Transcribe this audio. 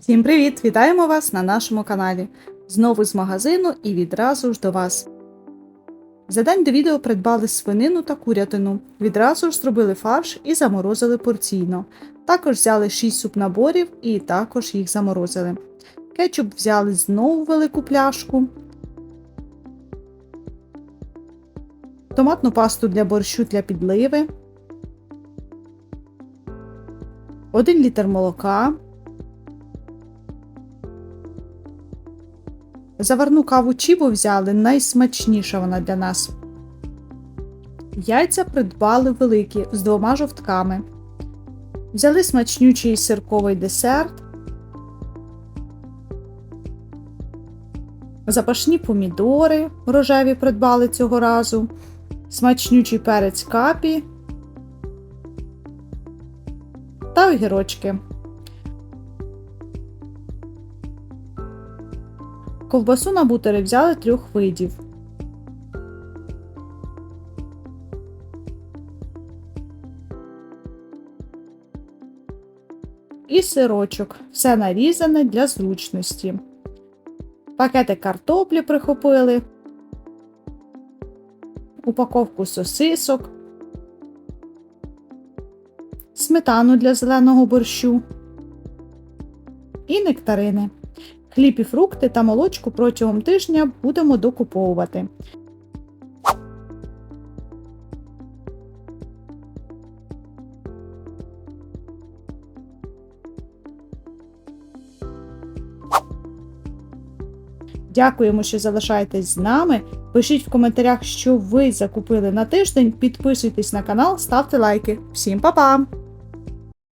Всім привіт! Вітаємо вас на нашому каналі. Знову з магазину і відразу ж до вас. За день до відео придбали свинину та курятину. Відразу ж зробили фарш і заморозили порційно. Також взяли 6 супнаборів і також їх заморозили. Кетчуп взяли знову велику пляшку. Томатну пасту для борщу для підливи. 1 літр молока. Заварну каву Чібу взяли, найсмачніша вона для нас. Яйця придбали великі з двома жовтками. Взяли смачнючий сирковий десерт. Запашні помідори рожеві придбали цього разу. Смачнючий перець капі та огірочки. Ковбасу на бутери взяли трьох видів. І сирочок. Все нарізане для зручності. Пакети картоплі прихопили. Упаковку сосисок. Сметану для зеленого борщу. І нектарини. Хліб і фрукти та молочку протягом тижня будемо докуповувати. Дякуємо, що залишаєтесь з нами. Пишіть в коментарях, що ви закупили на тиждень. Підписуйтесь на канал, ставте лайки. Всім па-па!